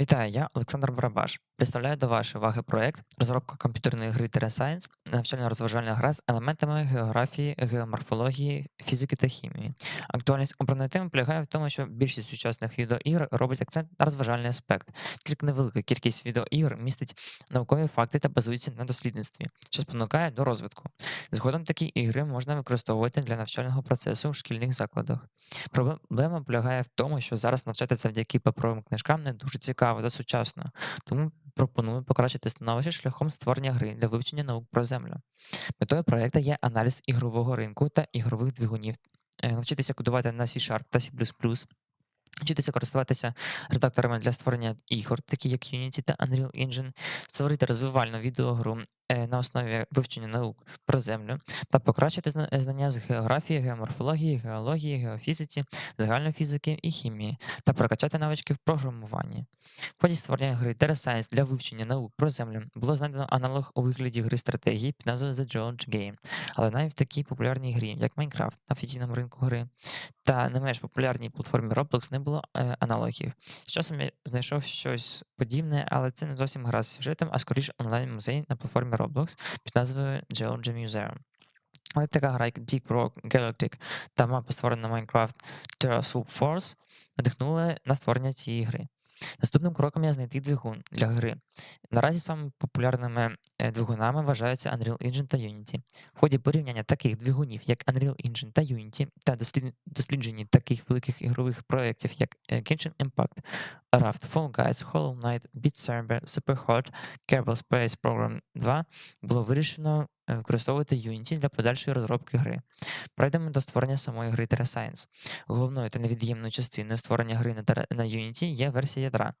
Вітаю, я Олександр Барабаш. Представляю до вашої уваги проект розробка комп'ютерної гри Terra Science, навчально-розважальна гра з елементами географії, геоморфології, фізики та хімії. Актуальність обраної теми полягає в тому, що більшість сучасних відеоігр робить акцент на розважальний аспект. Тільки невелика кількість відеоігр містить наукові факти та базується на дослідництві, що спонукає до розвитку. Згодом такі ігри можна використовувати для навчального процесу в шкільних закладах. Проблема полягає в тому, що зараз навчатися завдяки паперовим книжкам не дуже цікаво та сучасно, тому пропоную покращити становище шляхом створення гри для вивчення наук про землю. Метою проекту є аналіз ігрового ринку та ігрових двигунів, е, навчитися кодувати на C-Sharp та C++, Вчитися користуватися редакторами для створення ігор, такі як Unity та Unreal Engine, створити розвивальну відеогру е, на основі вивчення наук про землю та покращити е, знання з географії, геоморфології, геології, геофізиці, загальної фізики і хімії та прокачати навички в програмуванні. В ході створення гри Terra Science для вивчення наук про землю було знайдено аналог у вигляді гри стратегії під назвою The George Game, але навіть в такій популярній грі, як Minecraft на офіційному ринку гри, та не менш популярній платформі Roblox не було е, аналогів. З часом я знайшов щось подібне, але це не зовсім гра з сюжетом, а скоріше онлайн-музей на платформі Roblox під назвою Georgia Museum. Але така гра, як Deep Rock Galactic та мапа створена Minecraft Terra Swoop Force надихнули на створення цієї гри. Наступним кроком є знайти двигун для гри. Наразі самими популярними е, двигунами вважаються Unreal Engine та Unity. В ході порівняння таких двигунів, як Unreal Engine та Unity, та дослід- дослідження таких великих ігрових проєктів, як е, Genshin Impact, Raft, Fall Guys, Hollow Knight, Beat Saber, Superhot, Kerbal Space Program 2, було вирішено е, використовувати Unity для подальшої розробки гри. Перейдемо до створення самої гри Terra Science. Головною та невід'ємною частиною створення гри на, Unity є версія ядра.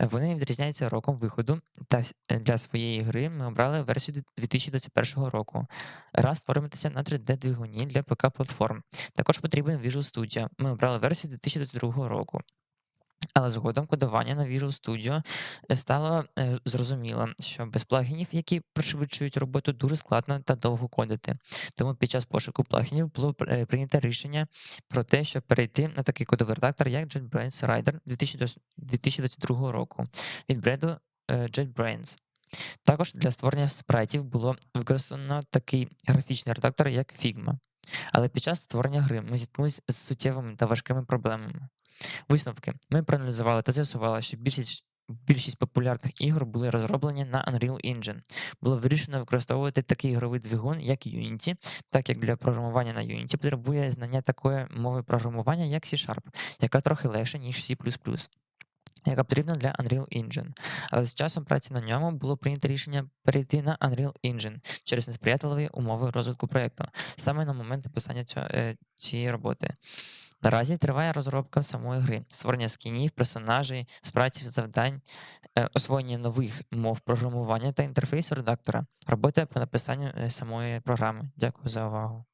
Е, Вони відрізняються роком виходу, та е, для своєї гри ми обрали версію 2021 року. Гра створюватися на 3D-двигуні для ПК-платформ. Також потрібен Visual Studio. Ми обрали версію 2022 року. Але згодом кодування на Visual Studio е, стало е, зрозуміло, що без плагінів, які пришвидшують роботу, дуже складно та довго кодити. Тому під час пошуку плагінів було е, прийнято рішення про те, щоб перейти на такий кодовий редактор, як JetBrains Rider 2022 року від бреду е, JetBrains. Також для створення спрайтів було використано такий графічний редактор, як Figma. Але під час створення гри ми зіткнулися з суттєвими та важкими проблемами. Висновки. Ми проаналізували та з'ясували, що більшість більшість популярних ігор були розроблені на Unreal Engine. Було вирішено використовувати такий ігровий двигун, як Unity, так як для програмування на Unity потребує знання такої мови програмування, як C-Sharp, яка трохи легша, ніж C++. Яка потрібна для Unreal Engine. Але з часом праці на ньому було прийнято рішення перейти на Unreal Engine через несприятливі умови розвитку проєкту, саме на момент написання е, цієї роботи. Наразі триває розробка самої гри, створення скінів, персонажей, спраці, завдань, е, освоєння нових мов програмування та інтерфейсу редактора, робота по написанню е, самої програми. Дякую за увагу.